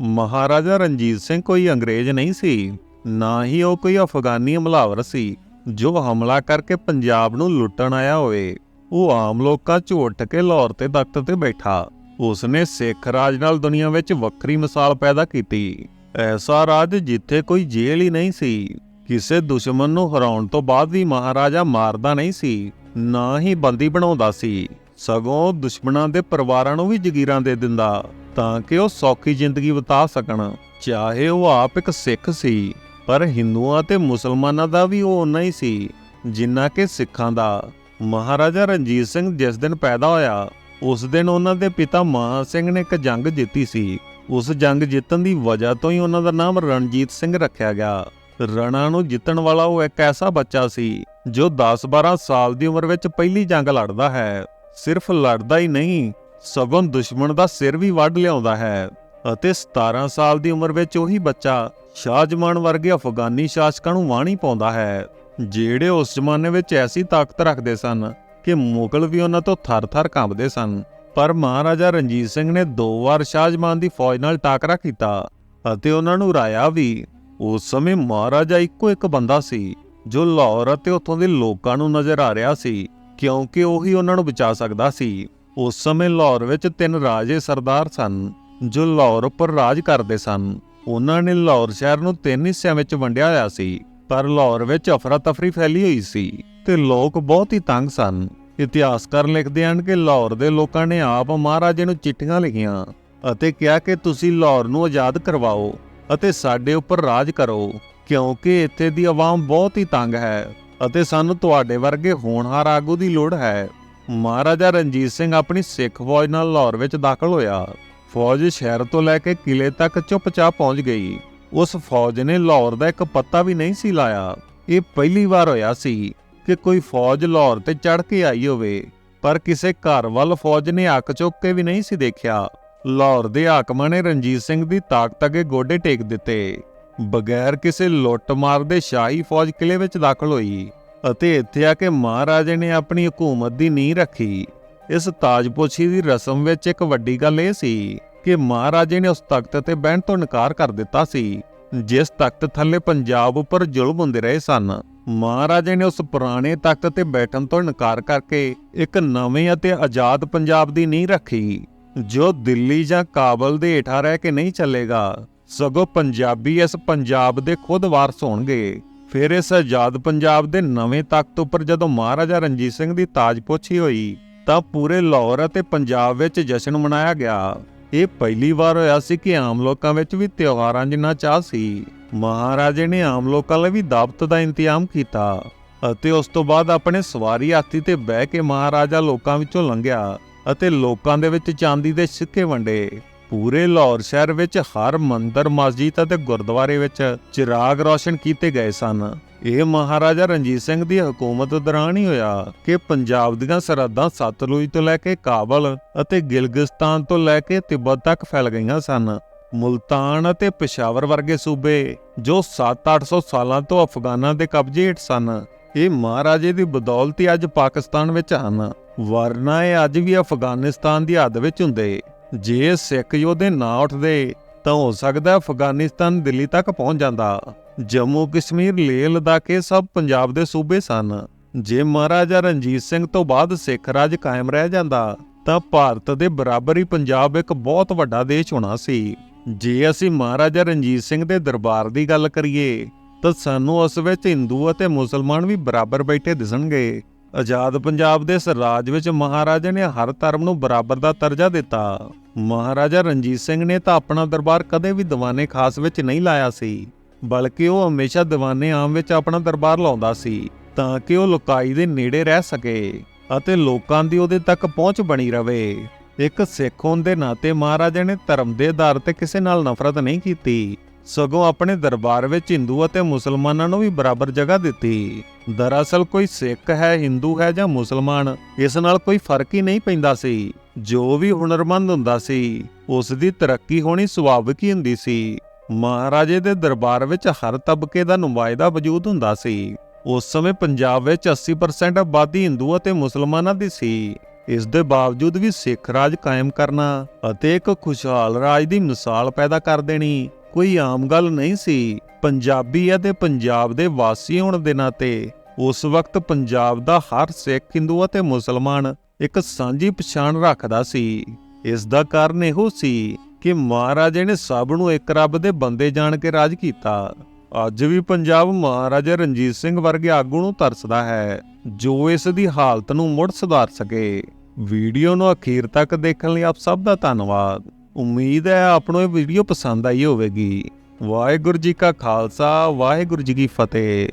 ਮਹਾਰਾਜਾ ਰਣਜੀਤ ਸਿੰਘ ਕੋਈ ਅੰਗਰੇਜ਼ ਨਹੀਂ ਸੀ, ਨਾ ਹੀ ਉਹ ਕੋਈ ਅਫਗਾਨੀ ਹਮਲਾਵਰ ਸੀ, ਜੋ ਹਮਲਾ ਕਰਕੇ ਪੰਜਾਬ ਨੂੰ ਲੁੱਟਣ ਆਇਆ ਹੋਵੇ। ਉਹ ਆਮ ਲੋਕਾਂ 'ਚ ਉੱਠ ਕੇ ਲਾਹੌਰ ਤੇ ਤਖਤ ਤੇ ਬੈਠਾ। ਉਸਨੇ ਸਿੱਖ ਰਾਜ ਨਾਲ ਦੁਨੀਆ ਵਿੱਚ ਵੱਖਰੀ ਮਿਸਾਲ ਪੈਦਾ ਕੀਤੀ। ਐਸਾ ਰਾਜ ਜਿੱਥੇ ਕੋਈ ਜੇਲ੍ਹ ਹੀ ਨਹੀਂ ਸੀ, ਕਿਸੇ ਦੁਸ਼ਮਣ ਨੂੰ ਹਰਾਉਣ ਤੋਂ ਬਾਅਦ ਵੀ ਮਹਾਰਾਜਾ ਮਾਰਦਾ ਨਹੀਂ ਸੀ, ਨਾ ਹੀ ਬੰਦੀ ਬਣਾਉਂਦਾ ਸੀ। ਸਗੋਂ ਦੁਸ਼ਮਣਾਂ ਦੇ ਪਰਿਵਾਰਾਂ ਨੂੰ ਵੀ ਜਗੀਰਾਂ ਦੇ ਦਿੰਦਾ। ਤਾਂ ਕਿ ਉਹ ਸੌਖੀ ਜ਼ਿੰਦਗੀ ਬਿਤਾ ਸਕਣ। ਚਾਹੇ ਉਹ ਆਪ ਇੱਕ ਸਿੱਖ ਸੀ, ਪਰ ਹਿੰਦੂਆਂ ਤੇ ਮੁਸਲਮਾਨਾਂ ਦਾ ਵੀ ਉਹ ਉਨਾ ਹੀ ਸੀ, ਜਿੰਨਾ ਕਿ ਸਿੱਖਾਂ ਦਾ। ਮਹਾਰਾਜਾ ਰਣਜੀਤ ਸਿੰਘ ਜਿਸ ਦਿਨ ਪੈਦਾ ਹੋਇਆ, ਉਸ ਦਿਨ ਉਹਨਾਂ ਦੇ ਪਿਤਾ ਮਾਨ ਸਿੰਘ ਨੇ ਇੱਕ ਜੰਗ ਜਿੱਤੀ ਸੀ। ਉਸ ਜੰਗ ਜਿੱਤਣ ਦੀ ਵਜ੍ਹਾ ਤੋਂ ਹੀ ਉਹਨਾਂ ਦਾ ਨਾਮ ਰਣਜੀਤ ਸਿੰਘ ਰੱਖਿਆ ਗਿਆ। ਰਣਾ ਨੂੰ ਜਿੱਤਣ ਵਾਲਾ ਉਹ ਇੱਕ ਐਸਾ ਬੱਚਾ ਸੀ, ਜੋ 10-12 ਸਾਲ ਦੀ ਉਮਰ ਵਿੱਚ ਪਹਿਲੀ ਜੰਗ ਲੜਦਾ ਹੈ। ਸਿਰਫ ਲੜਦਾ ਹੀ ਨਹੀਂ ਸਗੋਂ ਦੁਸ਼ਮਣ ਦਾ ਸਿਰ ਵੀ ਵੱਢ ਲਿਆਉਂਦਾ ਹੈ ਅਤੇ 17 ਸਾਲ ਦੀ ਉਮਰ ਵਿੱਚ ਉਹੀ ਬੱਚਾ ਸ਼ਾਹਜਮਾਨ ਵਰਗੇ ਅਫਗਾਨੀ ਸ਼ਾਸਕਾਂ ਨੂੰ ਵਾਣੀ ਪਾਉਂਦਾ ਹੈ, ਜਿਹੜੇ ਉਸ ਜ਼ਮਾਨੇ ਵਿੱਚ ਐਸੀ ਤਾਕਤ ਰੱਖਦੇ ਸਨ ਕਿ ਮੁਗਲ ਵੀ ਉਹਨਾਂ ਤੋਂ ਥਰ-ਥਰ ਕੰਬਦੇ ਸਨ। ਪਰ ਮਹਾਰਾਜਾ ਰਣਜੀਤ ਸਿੰਘ ਨੇ ਦੋ ਵਾਰ ਸ਼ਾਹਜਮਾਨ ਦੀ ਫੌਜ ਨਾਲ ਟਾਕਰਾ ਕੀਤਾ ਅਤੇ ਉਹਨਾਂ ਨੂੰ ਰਾਇਆ ਵੀ, ਉਸ ਸਮੇਂ ਮਹਾਰਾਜਾ ਇੱਕੋ ਇੱਕ ਬੰਦਾ ਸੀ, ਜੋ ਲਾਹੌਰ ਅਤੇ ਉੱਥੋਂ ਦੇ ਲੋਕਾਂ ਨੂੰ ਨਜ਼ਰ ਆ ਰਿਹਾ ਸੀ, ਕਿਉਂਕਿ ਉਹੀ ਉਹਨਾਂ ਨੂੰ ਬਚਾ ਸਕਦਾ ਸੀ। ਉਸ ਸਮੇਂ ਲਾਹੌਰ ਵਿੱਚ ਤਿੰਨ ਰਾਜੇ ਸਰਦਾਰ ਸਨ, ਜੋ ਲਾਹੌਰ ਉੱਪਰ ਰਾਜ ਕਰਦੇ ਸਨ। ਉਹਨਾਂ ਨੇ ਲਾਹੌਰ ਸ਼ਹਿਰ ਨੂੰ ਤਿੰਨ ਹਿੱਸਿਆਂ ਵਿੱਚ ਵੰਡਿਆ ਹੋਇਆ ਸੀ, ਪਰ ਲਾਹੌਰ ਵਿੱਚ ਅਫਰਾ ਤਫਰੀ ਫੈਲੀ ਹੋਈ ਸੀ ਤੇ ਲੋਕ ਬਹੁਤ ਹੀ ਤੰਗ ਸਨ। ਇਤਿਹਾਸਕਾਰ ਲਿਖਦੇ ਹਨ ਕਿ ਲਾਹੌਰ ਦੇ ਲੋਕਾਂ ਨੇ ਆਪ ਮਹਾਰਾਜੇ ਨੂੰ ਚਿੱਠੀਆਂ ਲਿਖੀਆਂ ਅਤੇ ਕਿਹਾ ਕਿ ਤੁਸੀਂ ਲਾਹੌਰ ਨੂੰ ਆਜ਼ਾਦ ਕਰਵਾਓ ਅਤੇ ਸਾਡੇ ਉੱਪਰ ਰਾਜ ਕਰੋ, ਕਿਉਂਕਿ ਇੱਥੇ ਦੀ ਆਵਾਮ ਬਹੁਤ ਹੀ ਤੰਗ ਹੈ ਅਤੇ ਸਾਨੂੰ ਤੁਹਾਡੇ ਵਰਗੇ ਹੋਣਹਾਰ ਆਗੂ ਦੀ ਲੋੜ ਹੈ। ਮਹਾਰਾਜਾ ਰਣਜੀਤ ਸਿੰਘ ਆਪਣੀ ਸਿੱਖ ਫੌਜ ਨਾਲ ਲਾਹੌਰ ਵਿੱਚ ਦਾਖਲ ਹੋਇਆ। ਫੌਜ ਸ਼ਹਿਰ ਤੋਂ ਲੈ ਕੇ ਕਿਲੇ ਤੱਕ ਚੁੱਪਚਾਪ ਪਹੁੰਚ ਗਈ। ਉਸ ਫੌਜ ਨੇ ਲਾਹੌਰ ਦਾ ਇੱਕ ਪੱਤਾ ਵੀ ਨਹੀਂ ਸੀ ਲਾਇਆ। ਇਹ ਪਹਿਲੀ ਵਾਰ ਹੋਇਆ ਸੀ ਕਿ ਕੋਈ ਫੌਜ ਲਾਹੌਰ ਤੇ ਚੜ ਕੇ ਆਈ ਹੋਵੇ, ਪਰ ਕਿਸੇ ਘਰ ਵੱਲ ਫੌਜ ਨੇ ਅੱਖ ਚੁੱਕ ਕੇ ਵੀ ਨਹੀਂ ਸੀ ਦੇਖਿਆ। ਲਾਹੌਰ ਦੇ ਹਾਕਮਾਂ ਨੇ ਰਣਜੀਤ ਸਿੰਘ ਦੀ ਤਾਕਤ ਅੱਗੇ ਗੋਡੇ ਟੇਕ ਦਿੱਤੇ। ਬਗੈਰ ਕਿਸੇ ਲੁੱਟ-ਮਾਰ ਦੇ ਸ਼ਾਹੀ ਫੌਜ ਕਿਲੇ ਵਿੱਚ ਦਾਖਲ ਹੋਈ। ਅਤੇ ਇੱਥੇ ਆ ਕੇ ਮਹਾਰਾਜੇ ਨੇ ਆਪਣੀ ਹਕੂਮਤ ਦੀ ਨੀਂਹ ਰੱਖੀ। ਇਸ ਤਾਜਪੋਸ਼ੀ ਦੀ ਰਸਮ ਵਿੱਚ ਇੱਕ ਵੱਡੀ ਗੱਲ ਇਹ ਸੀ ਕਿ ਮਹਾਰਾਜੇ ਨੇ ਉਸ ਤਖਤ ਤੇ ਬਹਿਣ ਤੋਂ ਇਨਕਾਰ ਕਰ ਦਿੱਤਾ ਸੀ। ਜਿਸ ਤਖਤ ਥੱਲੇ ਪੰਜਾਬ ਉੱਪਰ ਜ਼ੁਲਮ ਹੁੰਦੇ ਰਹੇ ਸਨ, ਮਹਾਰਾਜੇ ਨੇ ਉਸ ਪੁਰਾਣੇ ਤਖਤ ਤੇ ਬੈਠਣ ਤੋਂ ਇਨਕਾਰ ਕਰਕੇ ਇੱਕ ਨਵੇਂ ਅਤੇ ਆਜ਼ਾਦ ਪੰਜਾਬ ਦੀ ਨੀਂਹ ਰੱਖੀ, ਜੋ ਦਿੱਲੀ ਜਾਂ ਕਾਬਲ ਦੇ ਹੇਠਾਂ ਰਹਿ ਕੇ ਨਹੀਂ ਚੱਲੇਗਾ। ਸਗੋਂ ਪੰਜਾਬੀ ਇਸ ਪੰਜਾਬ ਦੇ ਖੁਦ ਵਾਰਸ ਹੋਣਗੇ। ਫਿਰ ਇਸ ਆਜ਼ਾਦ ਪੰਜਾਬ ਦੇ ਨਵੇਂ ਤਖਤ ਉੱਪਰ ਜਦੋਂ ਮਹਾਰਾਜਾ ਰਣਜੀਤ ਸਿੰਘ ਦੀ ਤਾਜਪੋਸ਼ੀ ਹੋਈ, ਤਾਂ ਪੂਰੇ ਲਾਹੌਰ ਅਤੇ ਪੰਜਾਬ ਵਿੱਚ ਜਸ਼ਨ ਮਨਾਇਆ ਗਿਆ। ਇਹ ਪਹਿਲੀ ਵਾਰ ਹੋਇਆ ਸੀ ਕਿ ਆਮ ਲੋਕਾਂ ਵਿੱਚ ਵੀ ਤਿਉਹਾਰਾਂ ਜਿੰਨਾ ਚਾਹ ਸੀ। ਮਹਾਰਾਜੇ ਨੇ ਆਮ ਲੋਕਾਂ ਲਈ ਵੀ ਦਾਵਤ ਦਾ ਇੰਤਜ਼ਾਮ ਕੀਤਾ ਅਤੇ ਉਸ ਤੋਂ ਬਾਅਦ ਆਪਣੇ ਸਵਾਰੀ ਹਾਥੀ ਤੇ ਬਹਿ ਕੇ ਮਹਾਰਾਜਾ ਲੋਕਾਂ ਵਿੱਚੋਂ ਲੰਘਿਆ ਅਤੇ ਲੋਕਾਂ ਦੇ ਵਿੱਚ ਚਾਂਦੀ ਦੇ ਸਿੱਕੇ ਵੰਡੇ। ਪੂਰੇ ਲਾਹੌਰ ਸ਼ਹਿਰ ਵਿੱਚ ਹਰ ਮੰਦਰ, ਮਸਜਿਦ ਅਤੇ ਗੁਰਦੁਆਰੇ ਵਿੱਚ ਚਿਰਾਗ ਰੌਸ਼ਨ ਕੀਤੇ ਗਏ ਸਨ। ਇਹ ਮਹਾਰਾਜਾ ਰਣਜੀਤ ਸਿੰਘ ਦੀ ਹਕੂਮਤ ਦੌਰਾਨ ਹੀ ਹੋਇਆ ਕਿ ਪੰਜਾਬ ਦੀਆਂ ਸਰਹੱਦਾਂ ਸਤਲੁਜ ਤੋਂ ਲੈ ਕੇ ਕਾਬਲ ਅਤੇ ਗਿਲਗਿਸਤਾਨ ਤੋਂ ਲੈ ਕੇ ਤਿੱਬਤ ਤੱਕ ਫੈਲ ਗਈਆਂ ਸਨ। ਮੁਲਤਾਨ ਅਤੇ ਪਿਸ਼ਾਵਰ ਵਰਗੇ ਸੂਬੇ, ਜੋ 7-800 ਸਾਲਾਂ ਤੋਂ ਅਫਗਾਨਾਂ ਦੇ ਕਬਜ਼ੇ ਹੇਠ ਸਨ, ਇਹ ਮਹਾਰਾਜੇ ਦੀ ਬਦੌਲਤ ਹੀ ਅੱਜ ਪਾਕਿਸਤਾਨ ਵਿੱਚ ਹਨ। ਵਰਨਾ ਇਹ ਅੱਜ ਵੀ ਅਫਗਾਨਿਸਤਾਨ ਦੀ ਹੱਦ ਵਿੱਚ ਹੁੰਦੇ। ਜੇ ਸਿੱਖ ਯੋਧੇ ਨਾ ਉੱਠਦੇ, ਤਾਂ ਹੋ ਸਕਦਾ ਅਫਗਾਨਿਸਤਾਨ ਦਿੱਲੀ ਤੱਕ ਪਹੁੰਚ ਜਾਂਦਾ। ਜੰਮੂ ਕਸ਼ਮੀਰ ਲੇਹ ਲਦਾਖ ਇਹ ਸਭ ਪੰਜਾਬ ਦੇ ਸੂਬੇ ਸਨ। ਜੇ ਮਹਾਰਾਜਾ ਰਣਜੀਤ ਸਿੰਘ ਤੋਂ ਬਾਅਦ ਸਿੱਖ ਰਾਜ ਕਾਇਮ ਰਹਿ ਜਾਂਦਾ, ਤਾਂ ਭਾਰਤ ਦੇ ਬਰਾਬਰ ਹੀ ਪੰਜਾਬ ਇੱਕ ਬਹੁਤ ਵੱਡਾ ਦੇਸ਼ ਹੋਣਾ ਸੀ। ਜੇ ਅਸੀਂ ਮਹਾਰਾਜਾ ਰਣਜੀਤ ਸਿੰਘ ਦੇ ਦਰਬਾਰ ਦੀ ਗੱਲ ਕਰੀਏ, ਤਾਂ ਸਾਨੂੰ ਉਸ ਵਿੱਚ ਹਿੰਦੂ ਅਤੇ ਮੁਸਲਮਾਨ ਵੀ ਬਰਾਬਰ ਬੈਠੇ ਦਿਸਣਗੇ। ਆਜ਼ਾਦ ਪੰਜਾਬ ਦੇ ਇਸ ਰਾਜ ਵਿੱਚ ਮਹਾਰਾਜਾ ਨੇ ਹਰ ਧਰਮ ਨੂੰ ਬਰਾਬਰ ਦਾ ਦਰਜਾ ਦਿੱਤਾ। ਮਹਾਰਾਜਾ ਰਣਜੀਤ ਸਿੰਘ ਨੇ ਤਾਂ ਆਪਣਾ ਦਰਬਾਰ ਕਦੇ ਵੀ ਦੀਵਾਨੇ ਖਾਸ ਵਿੱਚ ਨਹੀਂ ਲਾਇਆ ਸੀ, ਬਲਕਿ ਉਹ ਹਮੇਸ਼ਾ ਦੀਵਾਨੇ ਆਮ ਵਿੱਚ ਆਪਣਾ ਦਰਬਾਰ ਲਾਉਂਦਾ ਸੀ, ਤਾਂ ਕਿ ਉਹ ਲੋਕਾਈ ਦੇ ਨੇੜੇ ਰਹਿ ਸਕੇ ਅਤੇ ਲੋਕਾਂ ਦੀ ਉਹਦੇ ਤੱਕ ਪਹੁੰਚ ਬਣੀ ਰਵੇ। ਇੱਕ ਸਿੱਖ ਹੋਣ ਦੇ ਨਾਤੇ ਮਹਾਰਾਜਾ ਨੇ ਧਰਮ ਦੇ ਆਧਾਰ ਤੇ ਕਿਸੇ ਨਾਲ ਨਫ਼ਰਤ ਨਹੀਂ ਕੀਤੀ। ਸਗੋਂ ਆਪਣੇ ਦਰਬਾਰ ਵਿੱਚ ਹਿੰਦੂ ਅਤੇ ਮੁਸਲਮਾਨਾਂ ਨੂੰ ਵੀ ਬਰਾਬਰ ਜਗ੍ਹਾ ਦਿੱਤੀ। ਦਰਅਸਲ ਕੋਈ ਸਿੱਖ ਹੈ, ਹਿੰਦੂ ਹੈ ਜਾਂ ਮੁਸਲਮਾਨ, ਇਸ ਨਾਲ ਕੋਈ ਫ਼ਰਕ ਹੀ ਨਹੀਂ ਪੈਂਦਾ ਸੀ। ਜੋ ਵੀ ਹੁਨਰਮੰਦ ਹੁੰਦਾ ਸੀ, ਉਸ ਦੀ ਤਰੱਕੀ ਹੋਣੀ ਸੁਭਾਵਿਕ ਹੀ ਹੁੰਦੀ ਸੀ। ਮਹਾਰਾਜੇ ਦੇ ਦਰਬਾਰ ਵਿੱਚ ਹਰ ਤਬਕੇ ਦਾ ਨੁਮਾਇੰਦਾ ਵਜੂਦ ਹੁੰਦਾ ਸੀ। ਉਸ ਸਮੇਂ ਪੰਜਾਬ ਵਿੱਚ 80% ਆਬਾਦੀ ਹਿੰਦੂ ਅਤੇ ਮੁਸਲਮਾਨਾਂ ਦੀ ਸੀ। ਇਸ ਦੇ ਬਾਵਜੂਦ ਵੀ ਸਿੱਖ ਰਾਜ ਕਾਇਮ ਕਰਨਾ ਅਤੇ ਇੱਕ ਖੁਸ਼ਹਾਲ ਰਾਜ ਦੀ ਮਿਸਾਲ ਪੈਦਾ ਕਰ ਦੇਣੀ ਕੋਈ ਆਮ ਗੱਲ ਨਹੀਂ ਸੀ। ਪੰਜਾਬੀ ਅਤੇ ਪੰਜਾਬ ਦੇ ਵਾਸੀ ਹੋਣ ਦੇ ਨਾਤੇ ਉਸ ਵਕਤ ਪੰਜਾਬ ਦਾ ਹਰ ਸਿੱਖ, ਹਿੰਦੂ ਅਤੇ ਮੁਸਲਮਾਨ ਇੱਕ ਸਾਂਝੀ ਪਛਾਣ ਰੱਖਦਾ ਸੀ। ਇਸ ਦਾ ਕਾਰਨ ਇਹੋ ਸੀ ਕਿ ਮਹਾਰਾਜੇ ਨੇ ਸਭ ਨੂੰ ਇੱਕ ਰੱਬ ਦੇ ਬੰਦੇ ਜਾਣ ਕੇ ਰਾਜ ਕੀਤਾ। ਅੱਜ ਵੀ ਪੰਜਾਬ ਮਹਾਰਾਜਾ ਰਣਜੀਤ ਸਿੰਘ ਵਰਗੇ ਆਗੂ ਨੂੰ ਤਰਸਦਾ ਹੈ, ਜੋ ਇਸ ਦੀ ਹਾਲਤ ਨੂੰ ਮੁੜ ਸੁਧਾਰ ਸਕੇ। ਵੀਡੀਓ ਨੂੰ ਅਖੀਰ ਤੱਕ ਦੇਖਣ ਲਈ ਆਪ ਸਭ ਦਾ ਧੰਨਵਾਦ। ਉਮੀਦ ਹੈ ਆਪ ਨੂੰ ਇਹ ਵੀਡੀਓ ਪਸੰਦ ਆਈ ਹੋਵੇਗੀ। ਵਾਹਿਗੁਰੂ ਜੀ ਕਾ ਖਾਲਸਾ, ਵਾਹਿਗੁਰੂ ਜੀ ਕੀ ਫਤਿਹ।